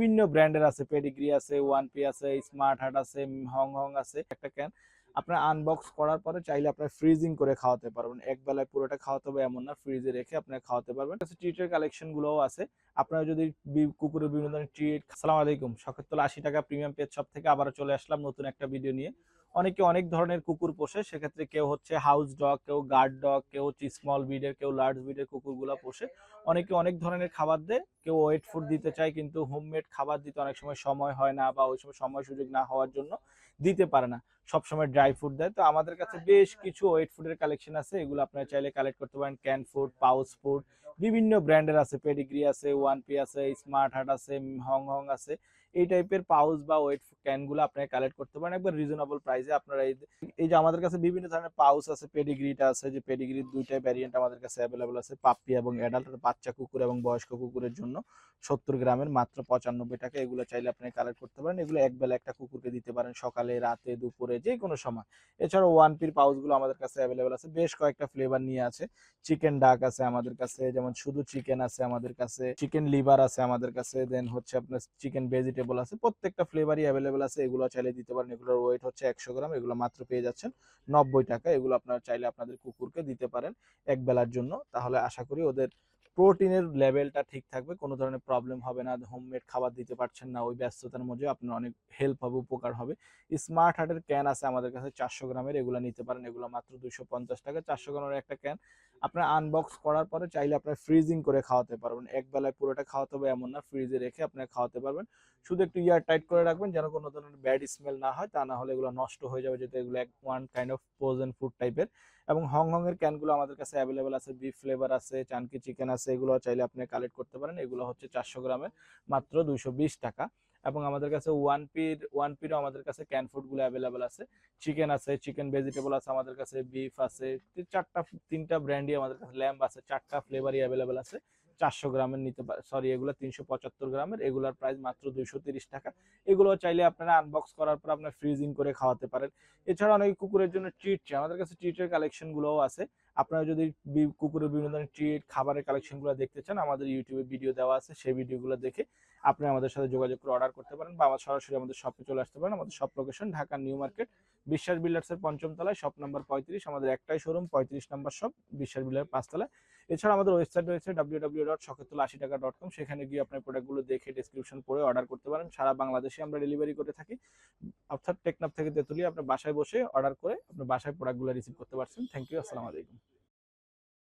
বিভিন্ন ব্র্যান্ডের আছে, পেডিগ্রি আছে ওয়ান পি আছে, স্মার্ট হার্ট আছে, হং হং আছে, একটা ক্যান আপনার আনবক্স করার পরে চাইলে আপনার ফ্রিজিং করে খাওয়াতে পারবেন। এক বেলায় পুরোটা খাওয়াতে হবে এমন না ফ্রিজে রেখে আপনার খাওয়াতে পারবেন। ট্রিটের কালেকশন গুলোও আছে। আপনারা যদি কুকুরের বিভিন্ন ধরনের ট্রিট সালাম আলাইকুম, সকাল আশি টাকা প্রিমিয়াম পেজ সব থেকে আবার চলে আসলাম নতুন একটা ভিডিও নিয়ে। অনেকে অনেক ধরনের কুকুর পোষে সেক্ষেত্রে কেউ হচ্ছে হাউস ডগ কেউ গার্ড ডগ কেউ হচ্ছে স্মল ব্রিডের কেউ লার্জ ব্রিডের কুকুরগুলো পোষে। অনেকে অনেক ধরনের খাবার দেয় কেউ ওয়েট ফুড দিতে চায় কিন্তু হোমমেড খাবার দিতে অনেক সময় সময় হয় না বা ওই সময় সময় সুযোগ না হওয়ার জন্য দিতে পারে না। সবসময় ড্রাই ফুড দেয়। তো আমাদের কাছে বেশ কিছু ওয়েট ফুডের কালেকশন আছে এগুলো আপনারা চাইলে কালেক্ট করতে পারেন। ক্যান ফুড পাউচ ফুড বিভিন্ন ব্র্যান্ডের আছে। পেডিগ্রি আছে ওয়ান পি আছে স্মার্ট হার্ট আছে হং হং আছে। এই টাইপের পাউচ বা ওয়েট ক্যানগুলো আপনারা কালেক্ট করতে পারেন একবার রিজনেবল প্রাইসে আপনারা এই যে আমাদের কাছে বিভিন্ন ধরনের পাউচ আছে, পেডিগ্রিটা আছে, যে পেডিগ্রির দুইটাই ভ্যারিয়েন্ট আমাদের কাছে অ্যাভেলেবল আছে, পাপ্পি এবং অ্যাডাল্ট বাচ্চা কুকুর এবং বয়স্ক কুকুরের জন্য সত্তর গ্রামের মাত্র পঁচানব্বই টাকা। এগুলো চাইলে আপনি কালেক্ট করতে পারেন। এগুলো এক বেলা একটা কুকুরকে দিতে পারেন সকালে, রাতে, দুপুরে যে কোনো সময়। এছাড়াও ওয়ান পির পাউচগুলো আমাদের কাছে অ্যাভেলেবল আছে। বেশ কয়েকটা ফ্লেভার নিয়ে আছে। চিকেন ডাক আছে আমাদের কাছে, যেমন শুধু চিকেন আছে আমাদের কাছে চিকেন লিভার আছে আমাদের কাছে দেন হচ্ছে আপনার চিকেন ভেজিটেবল আছে। প্রত্যেকটা ফ্লেভারই অ্যাভেলেবল আছে। এগুলো চাইলে দিতে পারেন। এগুলোর ওয়েট হচ্ছে একশো গ্রাম। এগুলো মাত্র পেয়ে যাচ্ছেন নব্বই টাকা। এগুলো আপনারা চাইলে আপনাদের কুকুরকে দিতে পারেন এক বেলার জন্য। তাহলে আশা করি ওদের প্রোটিনের লেভেলটা ঠিক থাকবে। কোনো ধরনের প্রবলেম হবে না। হোমমেড খাবার দিতে পারছেন না। ওই ব্যস্ততার মধ্যে আপনার অনেক হেল্প হবে, উপকার হবে। স্মার্ট হার্টের ক্যান আছে আমাদের কাছে। চারশো গ্রামের। এগুলো নিতে পারেন। এগুলো মাত্র দুশো টাকা। চারশো গ্রামের একটা ক্যান আপনার আনবক্স করার পরে চাইলে আপনার ফ্রিজিং করে খাওয়াতে পারবেন। এক বেলায় পুরোটা খাওয়াতে হবে এমন না ফ্রিজে রেখে আপনার খাওয়াতে পারবেন। শুধু একটু ইয়ার টাইট করে রাখবেন যেন কোনো ধরনের ব্যাড স্মেল না হয়, তা না হলে এগুলো নষ্ট হয়ে যাবে, যেহেতু এগুলো এক one kind of frozen food টাইপের এবং হংকং এর ক্যানগুলো আমাদের কাছে অ্যাভেলেবেল আছে বিফ ফ্লেভার আছে চানকি চিকেন আছে, এগুলো চাইলে আপনি কালেক্ট করতে পারেন। এগুলো হচ্ছে চারশো গ্রামের মাত্র বিশ টাকা। এবং আমাদের কাছে ওয়ান পির ওয়ান পিরও আমাদের কাছে ক্যান ফুডগুলো অ্যাভেলেবেল আছে। চিকেন আছে চিকেন ভেজিটেবল আছে আমাদের কাছে বিফ আছে চারটা তিনটা ব্র্যান্ডই আমাদের কাছে ল্যাম্প আছে, চারটা ফ্লেভারই অ্যাভেলেবেল আছে। চারশো গ্রামের নিতে পারে। সরি এগুলো তিনশো পঁচাত্তর গ্রামের, এগুলোর প্রাইস মাত্র দুইশো তিরিশ টাকা। এগুলো চাইলে আপনারা আনবক্স করার পর আপনার ফ্রিজিং করে খাওয়াতে পারেন। এছাড়া অনেক কুকুরের জন্য ট্রিট চাই আমাদের কাছে ট্রিটের কালেকশনগুলোও আছে। আপনারা যদি কুকুরের বিভিন্ন ধরনের ট্রিট খাবারের কালেকশনগুলো দেখতে চান, আমাদের ইউটিউবে ভিডিও দেওয়া আছে। সেই ভিডিওগুলো দেখে আপনি আমাদের সাথে যোগাযোগ করে অর্ডার করতে পারেন বা আমার সরাসরি আমাদের শপে চলে আসতে পারেন। আমাদের shop location Dhaka new market, Biswas বিল্ডার্সের পঞ্চম তলায় শপ নাম্বার পঁয়ত্রিশ, আমাদের একটাই শোরুম পঁয়ত্রিশ নাম্বার শপ বিশ্বাস বিল্ডার পাঁচতলায়। এছাড়া আমাদের ওয়েবসাইট রয়েছে ডাব্লিউ ডাব্লিউ ডট সকেতুল আশি টাকা ডট কম সেখানে গিয়ে আপনার প্রোডাক্টগুলো দেখে ডিসক্রিপশন পড়ে অর্ডার করতে পারেন। সারা বাংলাদেশে আমরা ডেলিভারি করে থাকি। অর্থাৎ টেকনাফ থেকে তেতুলিয়া আপনার বাসায় বসে অর্ডার করে আপনার বাসায় প্রোডাক্টগুলো রিসিভ করতে পারছেন। থ্যাংক ইউ আসসালামু আলাইকুম।